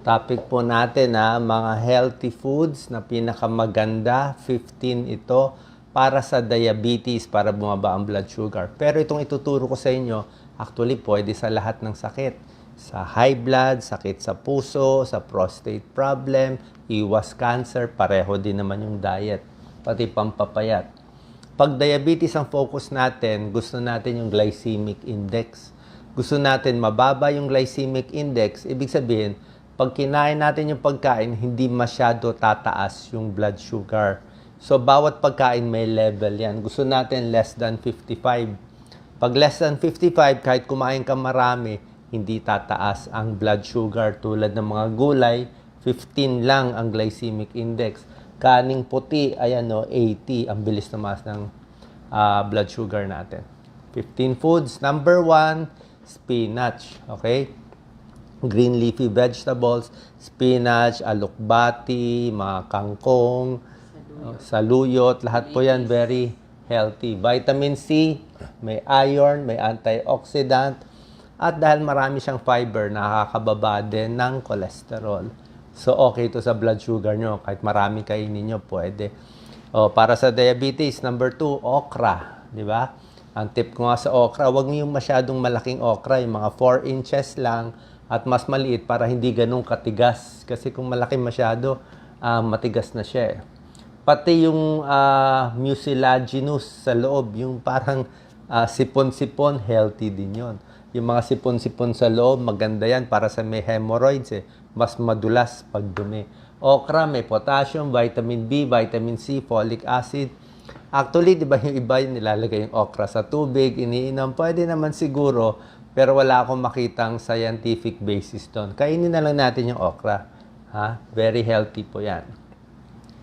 Topic po natin na mga healthy foods na pinakamaganda, 15 ito para sa diabetes, para bumaba ang blood sugar. Pero itong ituturo ko sa inyo, actually pwede sa lahat ng sakit. Sa high blood, sakit sa puso, sa prostate problem, iwas cancer, pareho din naman yung diet, pati pampapayat. Pag diabetes ang focus natin, gusto natin yung glycemic index. Gusto natin mababa yung glycemic index, ibig sabihin, pag kinain natin yung pagkain, hindi masyado tataas yung blood sugar. So, bawat pagkain may level yan. Gusto natin less than 55. Pag less than 55, kahit kumain ka marami, hindi tataas ang blood sugar. Tulad ng mga gulay, 15 lang ang glycemic index. Kaning puti, ayan no, 80. Ang bilis tumaas ng ah, blood sugar natin. 15 foods. Number 1, spinach. Okay? Green leafy vegetables, spinach, alukbati, mga kangkong, uh, saluyot, lahat po yan very healthy. Vitamin C, may iron, may antioxidant, at dahil marami siyang fiber, nakakababa din ng cholesterol. So, okay ito sa blood sugar nyo. Kahit marami kainin nyo, pwede. O, para sa diabetes, number two, okra. Di ba? Ang tip ko nga sa okra, huwag niyo masyadong malaking okra, yung mga 4 inches lang, at mas maliit para hindi ganun katigas. Kasi kung malaki masyado, ah, matigas na siya eh. Pati yung ah, mucilaginous sa loob, yung parang ah, sipon-sipon, healthy din yon. Yung mga sipon-sipon sa loob, maganda yan para sa may hemorrhoids eh. Mas madulas pag dumi. Okra, may potassium, vitamin B, vitamin C, folic acid. Actually, di ba yung iba yung nilalagay yung okra sa tubig, iniinom, pwede naman siguro, pero wala akong makitang scientific basis doon. Kainin na lang natin yung okra. Ha? Very healthy po yan.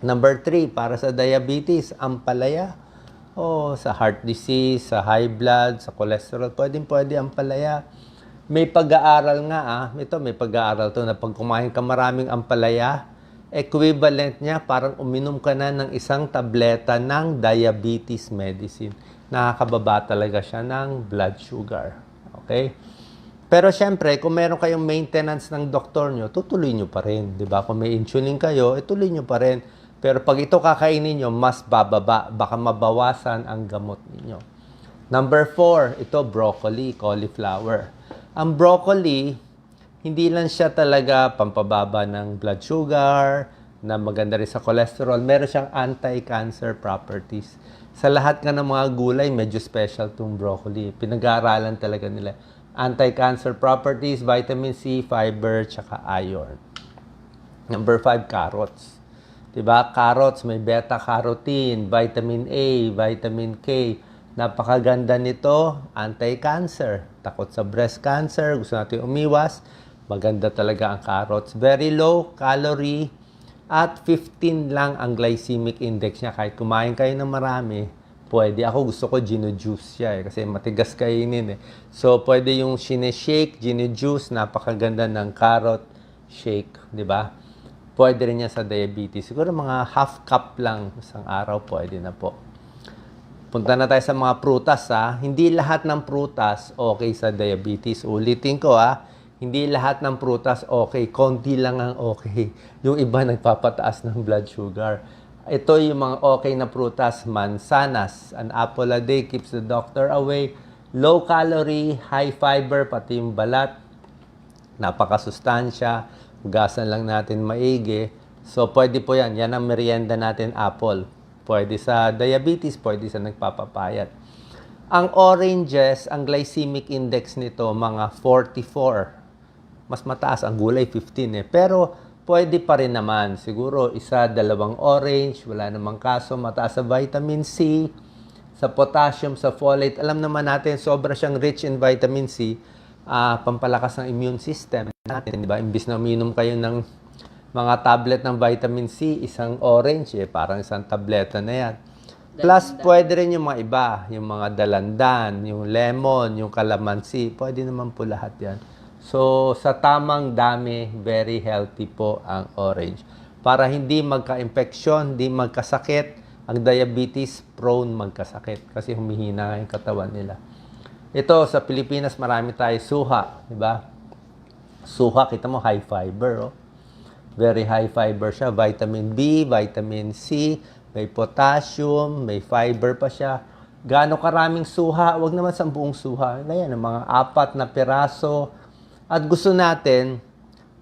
Number three, para sa diabetes, ampalaya. O sa heart disease, sa high blood, sa cholesterol, pwedeng pwede ampalaya. May pag-aaral nga ah, ito may pag-aaral to na pag kumain ka maraming ampalaya, equivalent niya parang uminom ka na ng isang tableta ng diabetes medicine. Nakakababa talaga siya ng blood sugar. Okay? Pero syempre, kung meron kayong maintenance ng doktor nyo, tutuloy nyo pa rin. Di ba? Kung may insulin kayo, ituloy nyo pa rin. Pero pag ito kakainin nyo, mas bababa. Baka mabawasan ang gamot ninyo. Number four, ito broccoli, cauliflower. Ang broccoli, hindi lang siya talaga pampababa ng blood sugar, na maganda rin sa cholesterol. Meron siyang anti-cancer properties. Sa lahat nga ng mga gulay, medyo special tong broccoli. Pinag-aaralan talaga nila. Anti-cancer properties, vitamin C, fiber, tsaka iron. Number five, carrots. 'Di ba? Carrots may beta-carotene, vitamin A, vitamin K. Napakaganda nito, anti-cancer. Takot sa breast cancer, gusto natin umiwas. Maganda talaga ang carrots. Very low calorie at 15 lang ang glycemic index niya. Kahit kumain kayo ng marami, pwede. Ako gusto ko gino-juice siya eh, kasi matigas kainin eh. So, pwede yung shake, gino-juice, napakaganda ng carrot shake, di ba? Pwede rin yan sa diabetes. Siguro mga half cup lang isang araw, pwede na po. Punta na tayo sa mga prutas ha. Hindi lahat ng prutas okay sa diabetes. Ulitin ko ha. Hindi lahat ng prutas okay. Konti lang ang okay. Yung iba nagpapataas ng blood sugar. Ito yung mga okay na prutas. Mansanas. An apple a day keeps the doctor away. Low calorie, high fiber, pati yung balat napakasustansya, hugasan lang natin maigi. So, pwede po yan. Yan ang merienda natin, apple. Pwede sa diabetes, pwede sa nagpapapayat. Ang oranges, ang glycemic index nito, mga 44. Mas mataas, ang gulay 15 eh. Pero, pwede pa rin naman. Siguro, isa, dalawang orange, wala namang kaso. Mataas sa vitamin C, sa potassium, sa folate. Alam naman natin, sobra siyang rich in vitamin C ah, pampalakas ng immune system natin, di ba? Imbis na uminom kayo ng mga tablet ng vitamin C, isang orange, eh, parang isang tableta na yan. Plus, pwede rin yung mga iba, yung mga dalandan, yung lemon, yung calamansi, pwede naman po lahat yan. So, sa tamang dami, very healthy po ang orange. Para hindi magka-infeksyon, hindi magkasakit, ang diabetes prone magkasakit kasi humihina yung katawan nila. Ito, sa Pilipinas, marami tayo suha, di ba? Suha, kita mo, high fiber, oh. Very high fiber siya. Vitamin B, vitamin C, may potassium, may fiber pa siya. Gaano karaming suha? Huwag naman sa buong suha. Ngayon, mga apat na piraso. At gusto natin,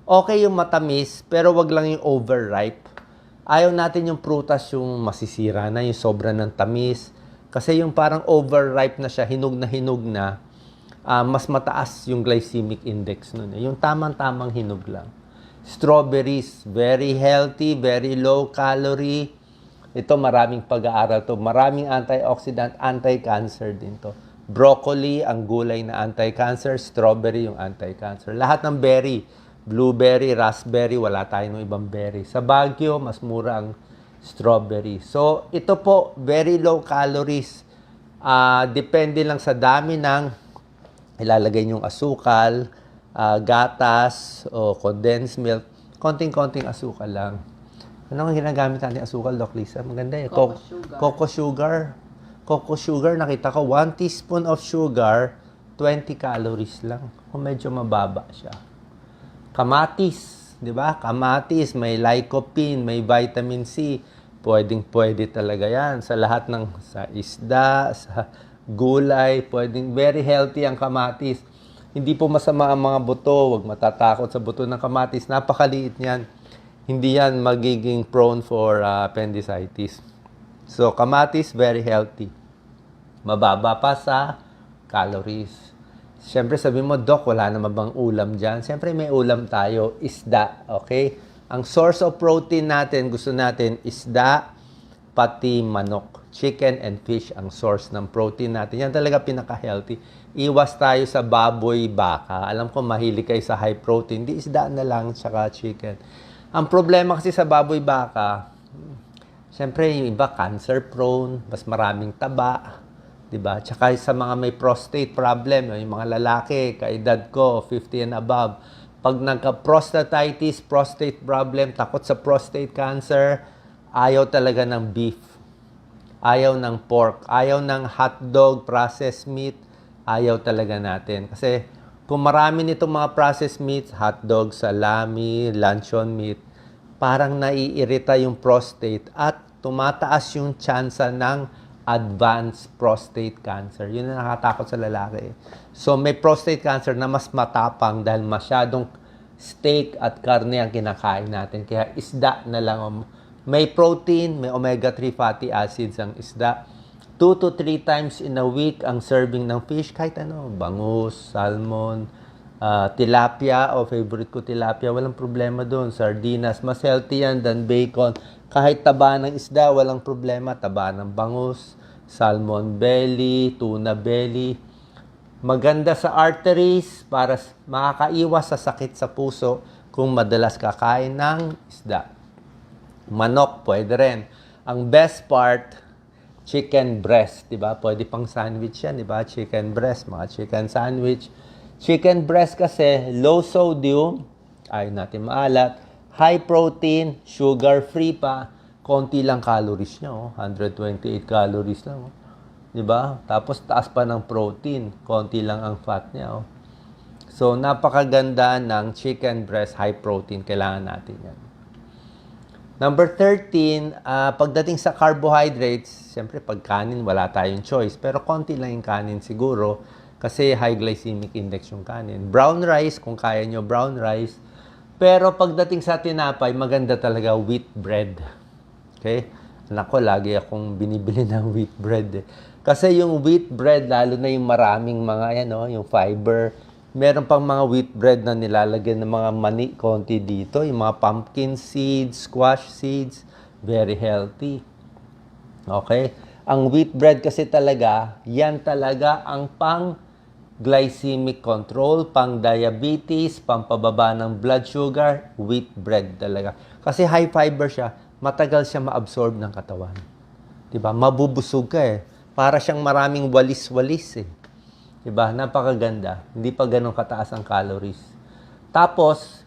okay yung matamis, pero wag lang yung overripe. Ayaw natin yung prutas yung masisira na, yung sobra ng tamis. Kasi yung parang overripe na siya, hinog na hinog na, ah, mas mataas yung glycemic index nun. eh. Yung tamang-tamang hinog lang. Strawberries, very healthy, very low calorie. Ito maraming pag-aaral to. Maraming antioxidant, anti-cancer din to. Broccoli, ang gulay na anti-cancer. Strawberry, yung anti-cancer. Lahat ng berry. Blueberry, raspberry, wala tayo ng ibang berry. Sa Baguio, mas mura ang strawberry. So, ito po, very low calories. Ah, depende lang sa dami ng ilalagay niyong asukal, ah, gatas, o condensed milk. Konting-konting asukal lang. Ano ang ginagamit natin asukal, Doc Lisa? Maganda eh. Coco Co- sugar. Coco sugar. Coco sugar, nakita ko, 1 teaspoon of sugar, 20 calories lang. Kung medyo mababa siya. Kamatis, di ba? Kamatis, may lycopene, may vitamin C. Pwedeng pwede talaga yan sa lahat ng sa isda, sa gulay, pwedeng very healthy ang kamatis. Hindi po masama ang mga buto, wag matatakot sa buto ng kamatis. Napakaliit niyan. Hindi yan magiging prone for uh, appendicitis. So, kamatis, very healthy. Mababa pa sa calories. Siyempre, sabi mo, Doc, wala naman bang ulam dyan? Siyempre, may ulam tayo, isda, okay? Ang source of protein natin, gusto natin, isda, pati manok. Chicken and fish ang source ng protein natin. Yan talaga pinaka-healthy. Iwas tayo sa baboy, baka. Alam ko, mahilig kayo sa high protein. Di isda na lang, tsaka chicken. Ang problema kasi sa baboy, baka, Siyempre, yung iba cancer prone, mas maraming taba, 'di ba? Tsaka sa mga may prostate problem, yung mga lalaki, kaedad ko, 50 and above, pag nagka-prostatitis, prostate problem, takot sa prostate cancer, ayaw talaga ng beef. Ayaw ng pork, ayaw ng hotdog, processed meat, ayaw talaga natin. Kasi kung marami nitong mga processed meats, hotdog, salami, luncheon meat, parang naiirita yung prostate at tumataas yung tsansa ng advanced prostate cancer. Yun ang nakatakot sa lalaki. So may prostate cancer na mas matapang dahil masyadong steak at karne ang kinakain natin. Kaya isda na lang. ang- May protein, may omega-3 fatty acids ang isda. 2 to 3 times in a week ang serving ng fish. Kahit ano, bangus, salmon, ah, tilapia, o favorite ko tilapia, walang problema doon. Sardinas, mas healthy yan than bacon. Kahit taba ng isda, walang problema. Taba ng bangus, salmon belly, tuna belly. Maganda sa arteries para makakaiwas sa sakit sa puso kung madalas kakain ng isda. Manok, pwede rin. Ang best part, chicken breast, di ba? Pwede pang sandwich yan, di ba? Chicken breast, mga chicken sandwich. Chicken breast kasi, low sodium, ayaw natin maalat, high protein, sugar-free pa, konti lang calories niya, oh. 128 calories lang, oh. Di ba? Tapos taas pa ng protein, konti lang ang fat niya, oh. So, napakaganda ng chicken breast, high protein, kailangan natin yan. Number 13, ah, pagdating sa carbohydrates, siyempre pag kanin, wala tayong choice. Pero konti lang yung kanin siguro kasi high glycemic index yung kanin. Brown rice, kung kaya nyo brown rice. Pero pagdating sa tinapay, maganda talaga wheat bread. Okay? Anak ko, lagi akong binibili ng wheat bread. Eh. Kasi yung wheat bread, lalo na yung maraming mga, yan, oh, yung fiber, meron pang mga wheat bread na nilalagyan ng mga mani konti dito, yung mga pumpkin seeds, squash seeds, very healthy. Okay? Ang wheat bread kasi talaga, yan talaga ang pang glycemic control, pang diabetes, pampababa ng blood sugar, wheat bread talaga. Kasi high fiber siya, matagal siya ma-absorb ng katawan. 'Di ba? Mabubusog ka eh. Para siyang maraming walis-walis eh. 'Di ba? Napakaganda. Hindi pa ganun kataas ang calories. Tapos,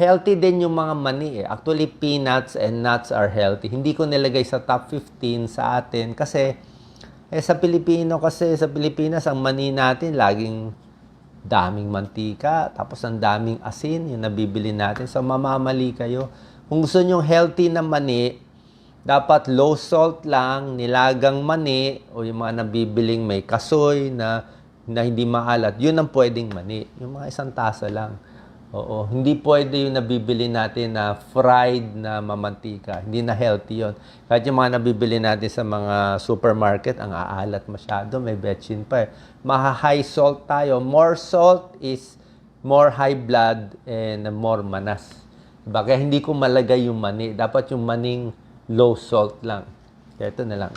healthy din yung mga mani eh. Actually, peanuts and nuts are healthy. Hindi ko nilagay sa top 15 sa atin kasi eh, sa Pilipino kasi, sa Pilipinas, ang mani natin laging daming mantika, tapos ang daming asin, yung nabibili natin. So, mamamali kayo. Kung gusto nyo healthy na mani, dapat low salt lang, nilagang mani, o yung mga nabibiling may kasoy na, na hindi maalat, yun ang pwedeng mani. Yung mga isang tasa lang. Oo, hindi pwede yung nabibili natin na fried na mamantika. Hindi na healthy yon. Kahit yung mga nabibili natin sa mga supermarket, ang aalat masyado, may betchin pa eh. Maha-high salt tayo. More salt is more high blood and more manas. Diba? Kaya hindi ko malagay yung mani. Dapat yung maning low salt lang. Kaya ito na lang.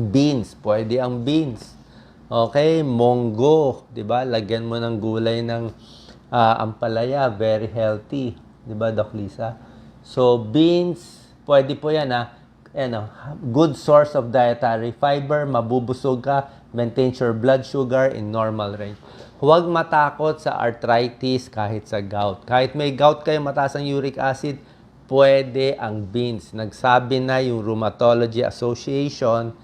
Beans, pwede ang beans. Okay, monggo, 'di ba? Lagyan mo ng gulay ng ah, ampalaya, very healthy, 'di ba, Doc Lisa? So beans, pwede po 'yan ha. Ano, good source of dietary fiber, mabubusog ka, maintains your blood sugar in normal range. Huwag matakot sa arthritis kahit sa gout. Kahit may gout kayo, mataas ang uric acid, pwede ang beans. Nagsabi na yung Rheumatology Association,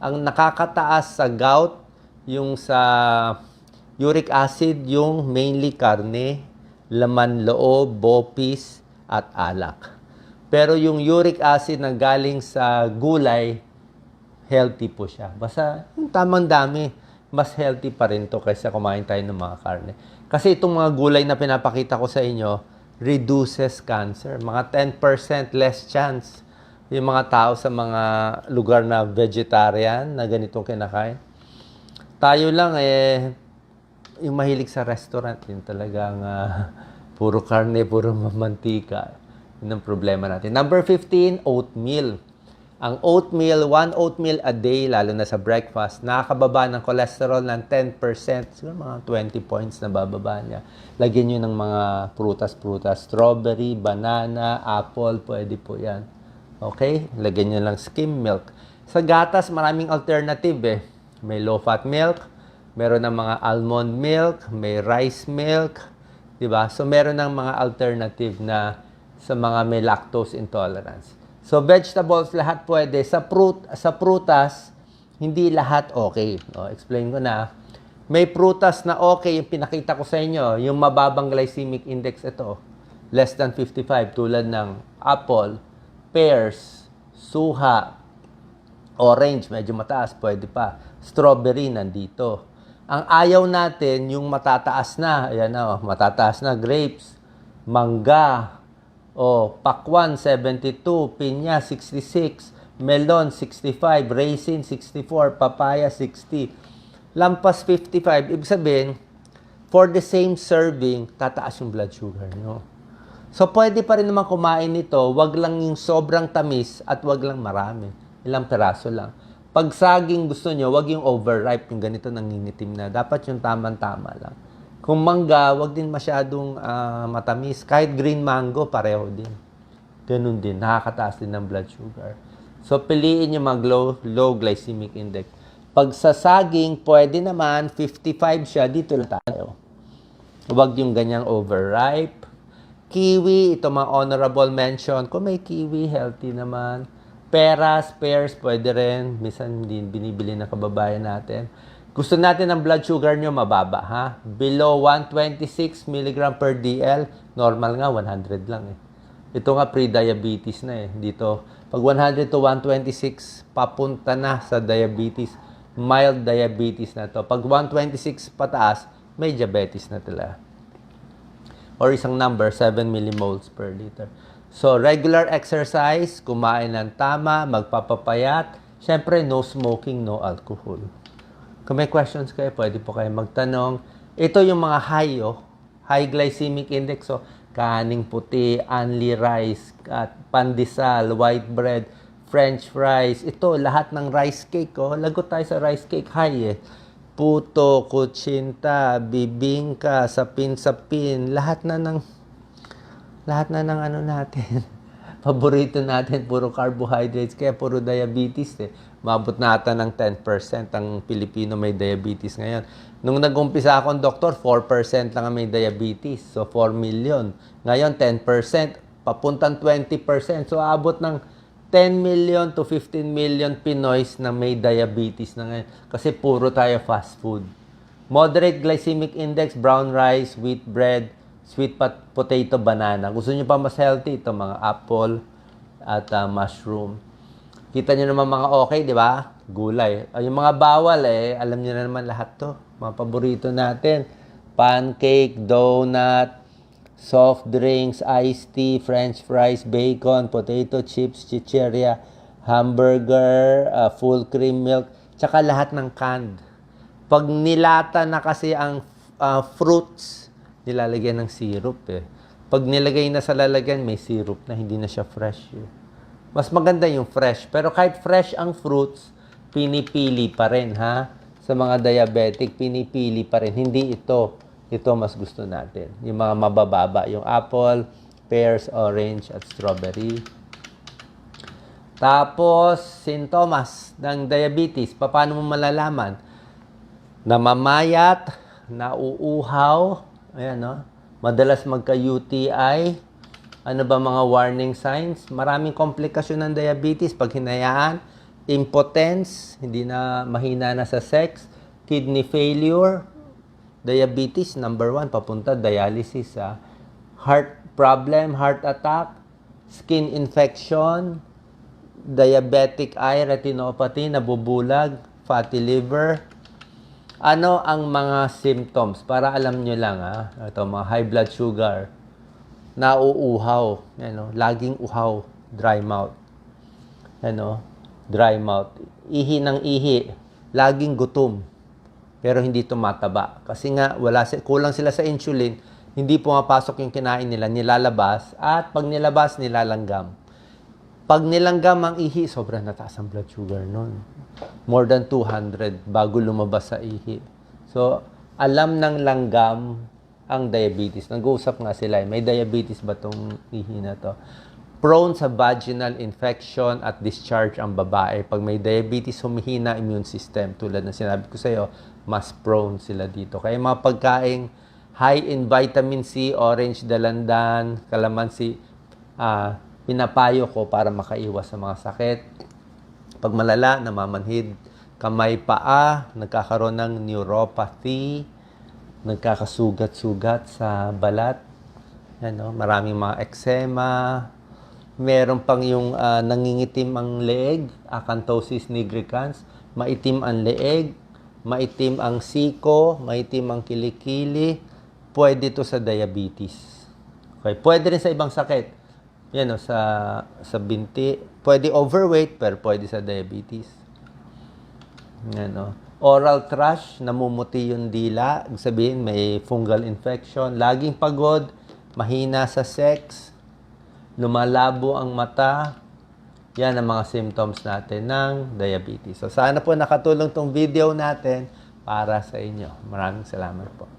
ang nakakataas sa gout, yung sa uric acid, yung mainly karne, laman loob, bopis, at alak. Pero yung uric acid na galing sa gulay, healthy po siya. Basta yung tamang dami, mas healthy pa rin to kaysa kumain tayo ng mga karne. Kasi itong mga gulay na pinapakita ko sa inyo, reduces cancer. Mga 10% less chance yung mga tao sa mga lugar na vegetarian na ganitong kinakain. Tayo lang eh, yung mahilig sa restaurant, yun talagang ah, puro karne, puro mantika. Yun ang problema natin. Number 15, oatmeal. Ang oatmeal, one oatmeal a day, lalo na sa breakfast, nakakababa ng cholesterol ng 10%, siguro mga 20 points na bababa niya. Lagyan nyo ng mga prutas-prutas, strawberry, banana, apple, pwede po yan. Okay? Lagyan nyo lang skim milk. Sa gatas, maraming alternative eh. May low-fat milk, meron ng mga almond milk, may rice milk, di ba? So, meron ng mga alternative na sa mga may lactose intolerance. So, vegetables, lahat pwede. Sa, fruit, sa prutas, hindi lahat okay. O, explain ko na. May prutas na okay, yung pinakita ko sa inyo, yung mababang glycemic index ito, less than 55, tulad ng apple, pears, suha, orange, medyo mataas, pwede pa. Strawberry, nandito. Ang ayaw natin, yung matataas na, ayan oh, matataas na, grapes, mangga, o pakwan, 72, pinya, 66, melon, 65, raisin, 64, papaya, 60. Lampas 55, ibig sabihin, for the same serving, tataas yung blood sugar nyo. So, pwede pa rin naman kumain nito, wag lang yung sobrang tamis at wag lang marami. Ilang peraso lang. Pag saging gusto nyo, wag yung overripe, yung ganito nangingitim na. Dapat yung tamang-tama lang. Kung mangga, wag din masyadong ah, matamis. Kahit green mango, pareho din. Ganun din, nakakataas din ng blood sugar. So, piliin yung mag low, low glycemic index. Pag sa saging, pwede naman, 55 siya, dito lang tayo. Huwag yung ganyang overripe. Kiwi, ito mga honorable mention. Kung may kiwi, healthy naman. Peras, pears, pwede rin. Minsan din binibili ng kababayan natin. Gusto natin ang blood sugar nyo mababa, ha? Below 126 mg per DL, normal nga, 100 lang eh. Ito nga pre-diabetes na eh. Dito, pag 100 to 126, papunta na sa diabetes. Mild diabetes na to. Pag 126 pataas, may diabetes na talaga or isang number, 7 millimoles per liter. So, regular exercise, kumain ng tama, magpapapayat, syempre, no smoking, no alcohol. Kung may questions kayo, pwede po kayo magtanong. Ito yung mga high, oh. High glycemic index, oh. Kaning puti, only rice, at pandesal, white bread, french fries. Ito, lahat ng rice cake, oh. Lagot tayo sa rice cake, high, eh puto, kutsinta, bibingka, sapin-sapin, lahat na ng lahat na ng ano natin. Paborito natin, puro carbohydrates, kaya puro diabetes eh. Mabot nata ng 10% ang Pilipino may diabetes ngayon. Nung nag-umpisa akong doktor, 4% lang ang may diabetes. So, 4 million. Ngayon, 10%. Papuntang 20%. So, abot ng 10 million to 15 million Pinoys na may diabetes na ngayon. Kasi puro tayo fast food. Moderate glycemic index, brown rice, wheat bread, sweet pot- potato, banana. Gusto nyo pa mas healthy, ito mga apple at ah, mushroom. Kita nyo naman mga okay, di ba? Gulay. Ah, yung mga bawal eh, alam nyo na naman lahat to. Mga paborito natin. Pancake, donut, soft drinks, iced tea, french fries, bacon, potato chips, chicheria, hamburger, ah, full cream milk, tsaka lahat ng canned. Pag nilata na kasi ang ah, fruits, nilalagyan ng syrup eh. Pag nilagay na sa lalagyan, may syrup na, hindi na siya fresh eh. Mas maganda yung fresh. Pero kahit fresh ang fruits, pinipili pa rin ha. Sa mga diabetic, pinipili pa rin. Hindi ito. Ito mas gusto natin. Yung mga mabababa. Yung apple, pears, orange, at strawberry. Tapos, sintomas ng diabetes. Paano mo malalaman? Namamayat, nauuhaw, ayan no? Madalas magka-UTI. Ano ba mga warning signs? Maraming komplikasyon ng diabetes pag hinayaan. Impotence, hindi na mahina na sa sex. Kidney failure, diabetes number one, papunta dialysis. ah. Heart problem, heart attack, skin infection, diabetic eye retinopathy, nabubulag, fatty liver. Ano ang mga symptoms? Para alam nyo lang, ha? Ito, mga high blood sugar, nauuhaw, ano, laging uhaw, dry mouth. Ano, dry mouth. Ihi ng ihi, laging gutom, pero hindi tumataba. Kasi nga, wala, si- kulang sila sa insulin, hindi pumapasok yung kinain nila, nilalabas, at pag nilabas, nilalanggam. Pag nilanggam ang ihi, sobrang nataas ang blood sugar nun. More than 200 bago lumabas sa ihi. So, alam ng langgam ang diabetes. Nag-uusap nga sila, may diabetes ba tong ihi na to? Prone sa vaginal infection at discharge ang babae. Pag may diabetes, humihina immune system. Tulad ng sinabi ko sa iyo, mas prone sila dito. Kaya mga pagkaing high in vitamin C, orange dalandan, kalamansi, ah, pinapayo ko para makaiwas sa mga sakit. Pag malala, namamanhid, kamay paa, nagkakaroon ng neuropathy, nagkakasugat-sugat sa balat, ano, maraming mga eczema, meron pang yung ah, nangingitim ang leeg, acanthosis nigricans, maitim ang leeg, maitim ang siko, maitim ang kilikili, pwede to sa diabetes. Okay, pwede rin sa ibang sakit. Yan o, sa, sa binti. Pwede overweight, pero pwede sa diabetes. Yan o. Oral thrush, namumuti yung dila. Sabihin, may fungal infection. Laging pagod, mahina sa sex, lumalabo ang mata. Yan ang mga symptoms natin ng diabetes. So, sana po nakatulong tong video natin para sa inyo. Maraming salamat po.